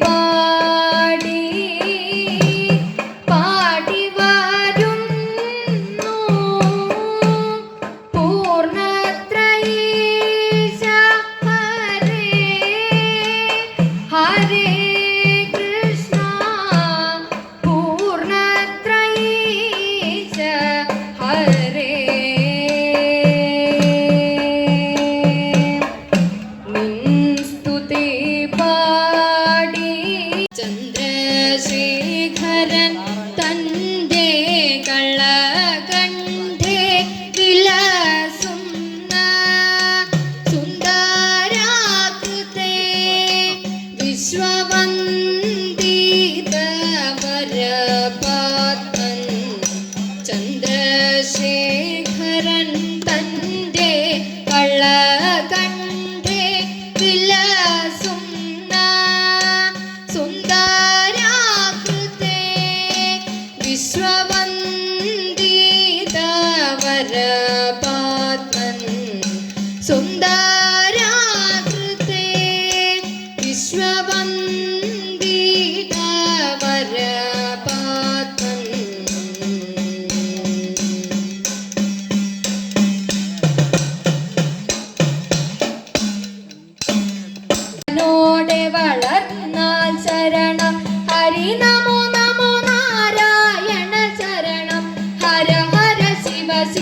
Bye. la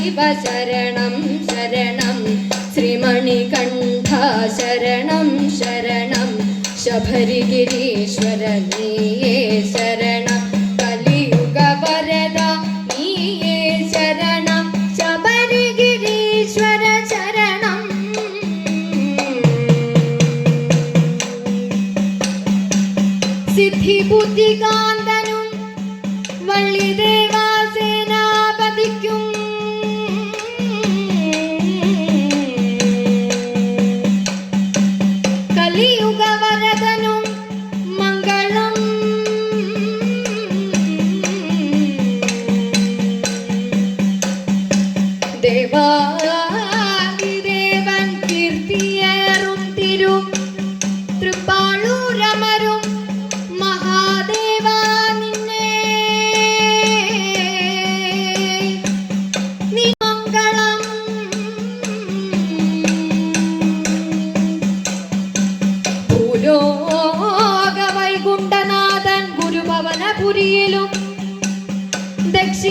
Shiva ശരണം. ശരണം ശ്രീമണികണ്ഠ ശരണം. ശരണം ശബരിഗിരീശ്വര നീയേ ശരണം. കലിയുഗ മംഗളം. ദേവാ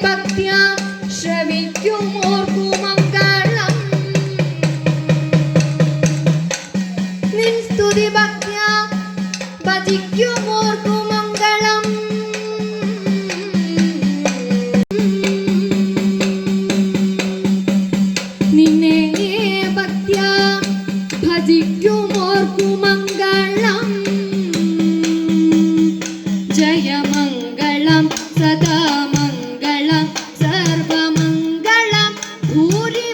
back ঘুরে